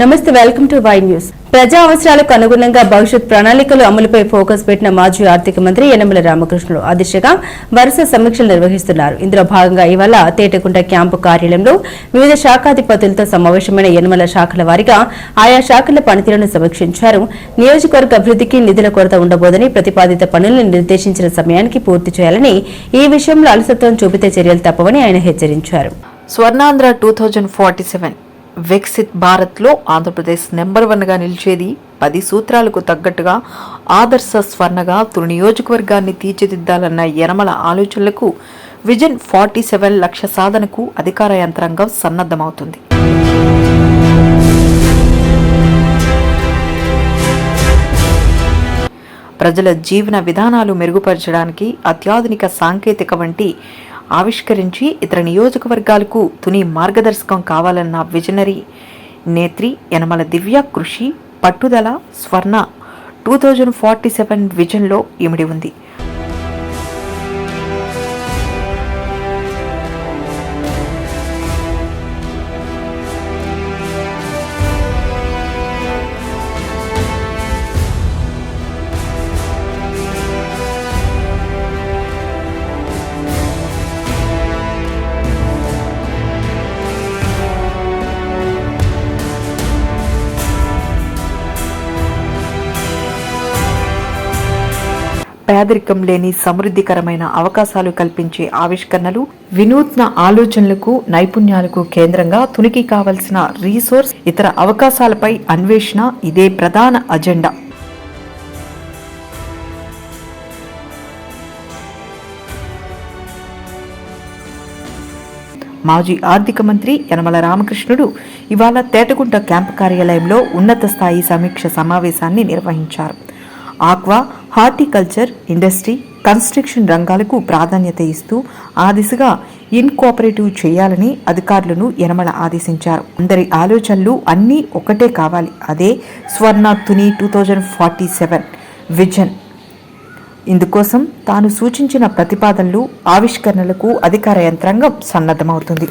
నమస్తే welcome to Y news. ప్రజా అవసరాలకు అనుగుణంగా భవిష్యత్ ప్రణాళికలు అమలుపై ఫోకస్ పెట్టిన మాజీ ఆర్థిక మంత్రి యనమల రామకృష్ణుడు ఆ దిశగా వరుస సమీక్షలు నిర్వహిస్తున్నారు. ఇందులో భాగంగా ఇవాళ తేటకుంట క్యాంపు కార్యాలయంలో వివిధ శాఖాధిపతులతో సమావేశమైన యనమల శాఖల వారిగా ఆయా శాఖల పనితీరును సమీక్షించారు. నియోజకవర్గ అభివృద్ధికి నిధుల కొరత ఉండబోదని ప్రతిపాదిత పనులను నిర్దేశించిన సమయానికి పూర్తి చేయాలని ఈ విషయంలో అలసత్వం చూపితే చర్యలు తప్పవని ఆయన హెచ్చరించారు. Swarnandhra two thousand forty seven Viksit భారత్లో ఆంధ్రప్రదేశ్ నెంబర్ వన్గా నిలిచేది. పది సూత్రాలకు తగ్గట్టుగా ఆదర్శ స్వర్ణగా తొలి నియోజకవర్గాన్ని తీర్చిదిద్దాలన్న యనమల ఆలోచనలకు విజన్ ఫార్టీ సెవెన్ లక్ష సాధనకు అధికార యంత్రాంగం సన్నద్ధమవుతుంది. ప్రజల జీవన విధానాలు మెరుగుపరచడానికి అత్యాధునిక సాంకేతిక వంటి ఆవిష్కరించి ఇతర నియోజకవర్గాలకు తుని మార్గదర్శకం కావాలన్న విజనరీ నేత్రి యనమల దివ్య కృషి పట్టుదల Swarna two thousand forty seven విజన్లో ఇమిడి ఉంది. పేదరికం లేని సమృద్ధికరమైన అవకాశాలు కల్పించే ఆవిష్కరణలు వినూత్న ఆలోచనలకు నైపుణ్యాలకు కేంద్రంగా తునికి కావలసిన రీసోర్స్ ఇతర అవకాశాలపై అన్వేషణ ఇదే ప్రధాన అజెండా. మాజీ ఆర్థిక మంత్రి యనమల రామకృష్ణుడు ఇవాళ తేటగుంట క్యాంపు కార్యాలయంలో ఉన్నత స్థాయి సమీక్ష సమావేశాన్ని నిర్వహించారు. ఆక్వా హార్టికల్చర్ ఇండస్ట్రీ కన్స్ట్రక్షన్ రంగాలకు ప్రాధాన్యత ఇస్తూ ఆ దిశగా ఇన్కోఆపరేటివ్ చేయాలని అధికారులను యనమల ఆదేశించారు. అందరి ఆలోచనలు అన్నీ ఒకటే కావాలి. అదే Swarna Tuni two thousand forty seven vision. ఇందుకోసం తాను సూచించిన ప్రతిపాదనలు ఆవిష్కరణలకు అధికార యంత్రాంగం సన్నద్ధమవుతుంది.